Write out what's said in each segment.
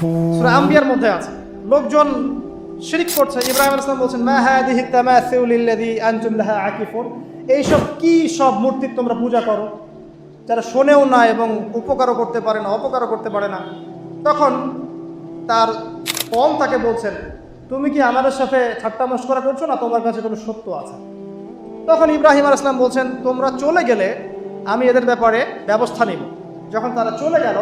সূরা আম্বিয়ার মধ্যে আছে। লোকজন শিরিক করছে। ইব্রাহিম আলাইহিস সালাম বলছেন, মা হাদিহি তামাসিউলিল্লাযী আনতুম লাহা আকিফুন? এইসব কি সব মূর্তির তোমরা পূজা করো? যারা শোনেও না এবং উপকারও করতে পারে না, অপকারও করতে পারে না। তখন তার কম তাকে বলছেন, তুমি কি আমাদের সাথে ঠাট্টা মস্করা করছ না? তোমার কাছে কোনো সত্য আছে? তখন ইব্রাহিম আল ইসলাম বলছেন, তোমরা চলে গেলে আমি এদের ব্যাপারে ব্যবস্থা নিব। যখন তারা চলে গেল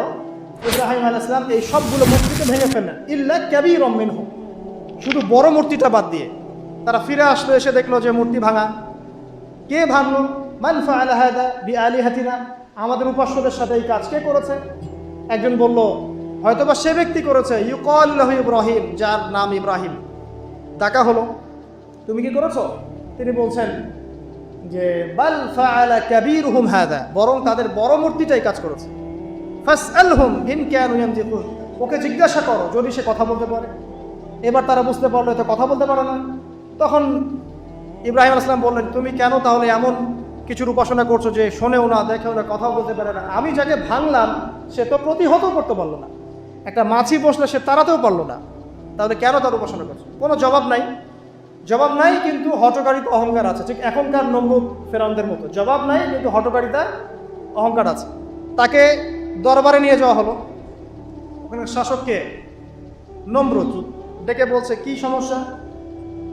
ইব্রাহিম আল ইসলাম এই সবগুলো মূর্তিকে ভেঙে ফেললেন। ইল্লা ক্যাবি রমিন হোক শুধু বড় মূর্তিটা বাদ দিয়ে তারা ফিরে আসলো, এসে দেখল যে মূর্তি ভাঙা। কে ভাঙলো? মান ফাআলা হাদা বি আলিহাতিনা আমাদের উপাস্যদের সাথে এই কাজ কে করেছে? একজন বলল, হয়তোবা সে ব্যক্তি করেছে। ইউকল্লাহ ইব্রাহিম, যার নাম ইব্রাহিম। ডাকা হলো। তুমি কি করেছ? তিনি বলছেন যে, বাল ফাআলা কাবীরুহুম হাদা। বরং তাদের বড় মূর্তিটাই কাজ করেছে। ফাসআলহুম ইন কানু ইয়ানতিকুন ওকে জিজ্ঞাসা করো, যদি সে কথা বলতে পারে। এবার তারা বুঝতে পারল তো কথা বলতে পারে না। তখন ইব্রাহিম আসলাম বললেন, তুমি কেন তাহলে এমন কিছুর উপাসনা করছ যে শোনেও না, দেখেও না, কথাও বলতে পারে না? আমি যাকে ভাঙলাম, সে তো প্রতিহত করতে পারল না। একটা মাছি বসলে সে তাড়াতেও পারল না। তাহলে কেন তার উপাসনা করছ? কোনো জবাব নাই। জবাব নাই, কিন্তু হটকারিতা অহংকার আছে। ঠিক এখনকার নম্বর ফেরাউনদের মতো। জবাব নাই, কিন্তু হটকারিতা অহংকার আছে। তাকে দরবারে নিয়ে যাওয়া হলো। ওখানে শাসককে নম্রত ডেকে বলছে কি সমস্যা?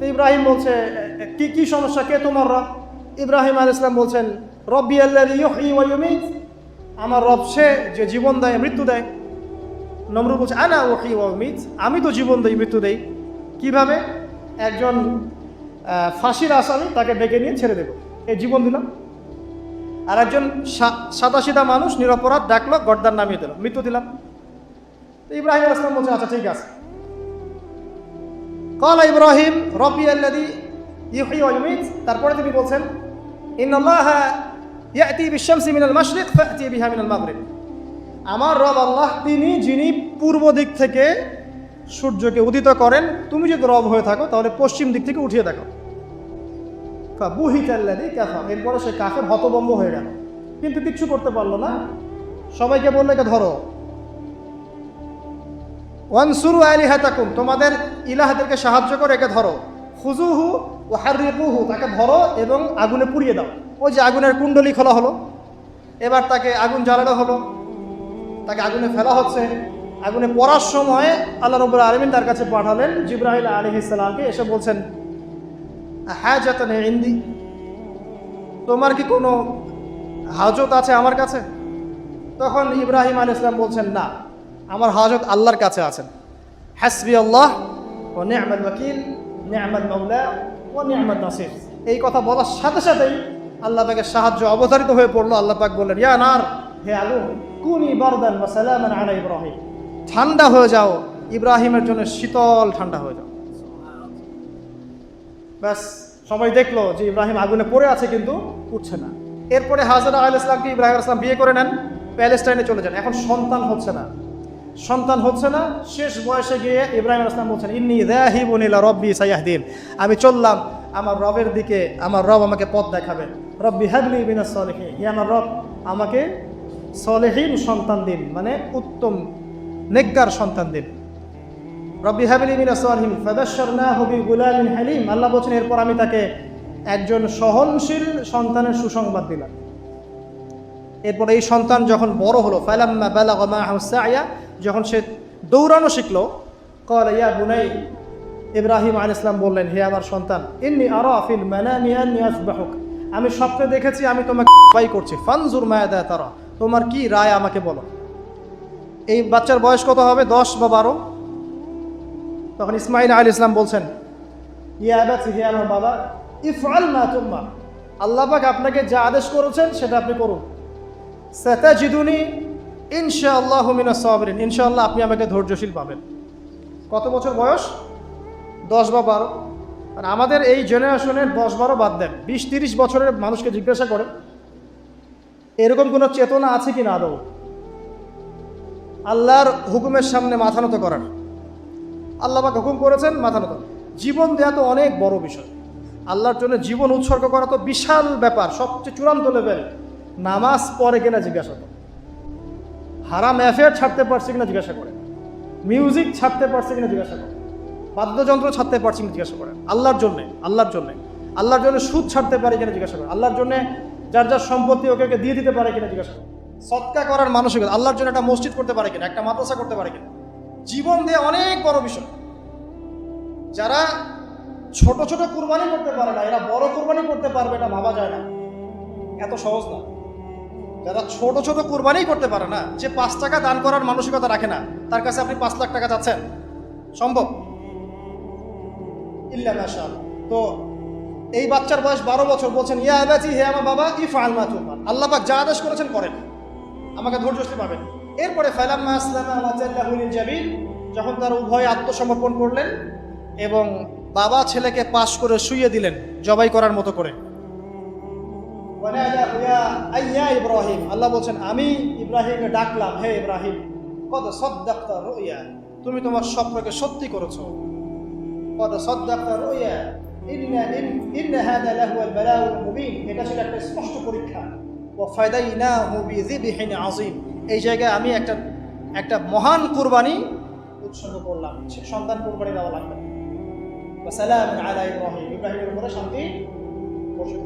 তো ইব্রাহিম বলছে "এ, এ, কি কি সমস্যা? কে তোমার রব? ইব্রাহিম আল ইসলাম বলছেন রব্বি আল্লাহ আমার রব সে যে জীবন দেয় মৃত্যু দেয়। নম্র বলছে আনা ওহি ওমিত আমি তো জীবন দেই মৃত্যু দেই। কীভাবে? একজন ফাঁসির আসামি তাকে ডেকে নিয়ে ছেড়ে দেব। এই জীবন দিলাম। আর একজন সাদাসিধা মানুষ, নিরপরাধ দেখল গর্দার নামিয়ে দিল। মৃত্যু দিলাম। তো ইব্রাহিম আসলাম বলছে আচ্ছা ঠিক আছে। কল ইব্রাহিম, রবি আল্লাদি ইউহি তারপরে তিনি বলছেন, ইন্নাল্লাহ ইয়াতি বিশামসি মিনাল মাশরিক, ফাতি বিহা মিনাল মাগরিব। আমার রব আল্লাহ, তিনি যিনি পূর্ব দিক থেকে সূর্যকে উদিত করেন, তুমি যদি রব হয়ে থাকো, তাহলে পশ্চিম দিক থেকে উঠিয়ে দেখো। বুহিত আল্লাদি কাফা এরপরে সে কাফের হতবম্ব হয়ে গেল। কিন্তু কিচ্ছু করতে পারল না। সবাইকে বলল একে ধরো। ওয়ান ওয়ানসুরু আলি হাতাকুম তোমাদের ইলাহাদেরকে সাহায্য করে, একে ধরো। খুজুহু ও হারিকুহু তাকে ধরো এবং আগুনে পুড়িয়ে দাও। ওই যে আগুনের কুণ্ডলি খোলা হলো। এবার তাকে আগুন জ্বালানো হলো। তাকে আগুনে ফেলা হচ্ছে। আগুনে পড়ার সময় আল্লাহ রবুল আলমিন তার কাছে পাঠালেন জিব্রাহিল আলী এসে বলছেন হ্যাঁ তোমার কি কোনো হাজত আছে আমার কাছে? তখন ইব্রাহিম আলী ইসলাম বলছেন, না, আমার হাজত আল্লাহর কাছে আছেন হাসবি আল্লাহ ও নিয়ামাল ওয়াকিল, নিয়ামাল মৌলা ও নিয়ামাল নাসির। এই কথা বলার সাথে সাথেই আল্লাহ পাকের সাহায্য অবতারিত হয়ে পড়ল। আল্লাহ পাক বললেন, ইয়া নার, হে আলু কুনি বরদান ইব্রাহিম। ঠান্ডা হয়ে যাও, ইব্রাহিমের জন্য শীতল ঠান্ডা হয়ে যাও। ব্যাস, সবাই দেখল যে ইব্রাহিম আগুনে পড়ে আছে কিন্তু উঠছে না। এরপরে হাজারা আল ইসলামকে ইব্রাহিম আলাইহিস সালাম বিয়ে করে নেন, প্যালেস্টাইনে চলে যান। এখন সন্তান হচ্ছে না। সন্তান হচ্ছে না, শেষ বয়সে গিয়ে ইব্রাহিম আলাইহিস সালাম বলছেন, ইন্নি দাহিবুন ইলা রব্বি সাইয়াহদিন আমি চললাম, আমার রবের দিকে, আমার রব আমাকে পথ দেখাবেন রব্বি হাবলি বিনাস সলিহিন। হে আমার রব, আমাকে সলেহীন সন্তান দিন মানে উত্তম, নেককার সন্তান দিন। রব্বি হাবিলি মিনা সালহিম ফাদাশশারনাহু বিগুলামিন হালিম। আল্লাহ বলছেন, এরপর আমি তাকে একজন সহনশীল সন্তানের সুসংবাদ দিলাম। এরপর এই সন্তান যখন বড় হলো, ফালাম্মা বালাগা মাআহু যখন সে দৌড়ানো শিখলো, ক্বালা, ইয়া বুনাই, ইব্রাহিম আলাইহিস সালাম বললেন, হে আমার সন্তান, ইন্নী আরা ফিল মানামি আমি স্বপ্নে দেখেছি, আমি তোমাকে বাই করছি। ফানজুর মায়াদা তারা, তোমার কি রায় আমাকে বলো? এই বাচ্চার বয়স কত হবে? দশ বা বারো? তখন ইসমাইল আল ইসলাম বলছেন, ইয়া বাবা আপনাকে যা আদেশ করেছেন সেটা আপনি করুন। সাতাজিদুনি ইনশাআল্লাহ মিনা সাবরিন। ইনশাআল্লাহ আপনি আমাকে ধৈর্যশীল পাবেন। কত বছর বয়স? দশ বা বারো। আর আমাদের এই জেনারেশনের দশ বারো বাদ দেন। বিশ, তিরিশ বছরের মানুষকে জিজ্ঞাসা করেন, এরকম কোনো চেতনা আছে কি না আদৌ? আল্লাহর হুকুমের সামনে মাথা নত করার আল্লাহ পাক হুকুম করেছেন, মাথা নত। জীবন দেওয়া তো অনেক বড় বিষয়। আল্লাহর জন্য জীবন উৎসর্গ করা তো বিশাল ব্যাপার, সবচেয়ে চূড়ান্ত লেভেল নামাজ পড়ে কিনা জিজ্ঞাসা করে। হারাম অ্যাফেয়ার ছাড়তে পারছি কিনা জিজ্ঞাসা করে। মিউজিক ছাড়তে পারছি কিনা জিজ্ঞাসা করে। বাদ্যযন্ত্র ছাড়তে পারছি কিনা জিজ্ঞাসা করে। আল্লাহর জন্যে আল্লাহর জন্যে। আল্লাহর জন্য সুদ ছাড়তে পারে কিনা জিজ্ঞাসা করে। আল্লাহর জন্য যার যার সম্পত্তি ওকে ওকে দিয়ে দিতে পারে কিনা জিজ্ঞাসা করে। সৎকা করার মানসিকতা, আল্লাহর জন্য একটা মসজিদ করতে পারে কিনা, একটা মাদ্রাসা করতে পারে কিনা। জীবন দিয়ে অনেক বড় বিষয়। যারা ছোট ছোট কুরবানি করতে পারে না, এরা বড় কুরবানি করতে পারবে এটা ভাবা যায় না। এত সহজ না। যারা ছোট ছোট কুরবানি করতে পারে না, যে পাঁচ টাকা দান করার মানসিকতা রাখে না, তার কাছে আপনি পাঁচ লাখ টাকা চাচ্ছেন সম্ভব? ইল্লা তো এই বাচ্চার বয়স বারো বছর, বলছেন, ইয়া আবাচি হে আমার বাবা ইফ আলমা আল্লাহ পাক যা আদেশ করেছেন করেন। আমাকে ধৈর্যশীল পাবেন এরপরে ফালাম্মা আসলামা ওয়াজাল্লাহু লিল জাবিন, যখন তার উভয় আত্মসমর্পণ করলেন এবং বাবা ছেলেকে পাশ করে শুইয়ে দিলেন জবাই করার মতো করে। ইব্রাহিম, আল্লাহ বলছেন, আমি ইব্রাহিমকে ডাকলাম, হে ইব্রাহিম কত সদ্দাক্তা রুইয়া, তুমি তোমার স্বপ্নকে সত্যি করেছ। কত সদ্দাক্তা রুইয়া, ইন্না, ইন- ইন্না হাদা লাহুয়াল বালাউল মুবিন, এটা ছিল একটা স্পষ্ট পরীক্ষা। ওয়া ফাদাইনাহু বিযিবহিন আজিম এই জায়গায় আমি একটা একটা মহান কুরবানি উৎসর্গ করলাম। সে সন্তান কুরবানি দেওয়া লাগবে সালাম আলা ইব্রাহিম। ইব্রাহিমের উপরে শান্তি বর্ষিত।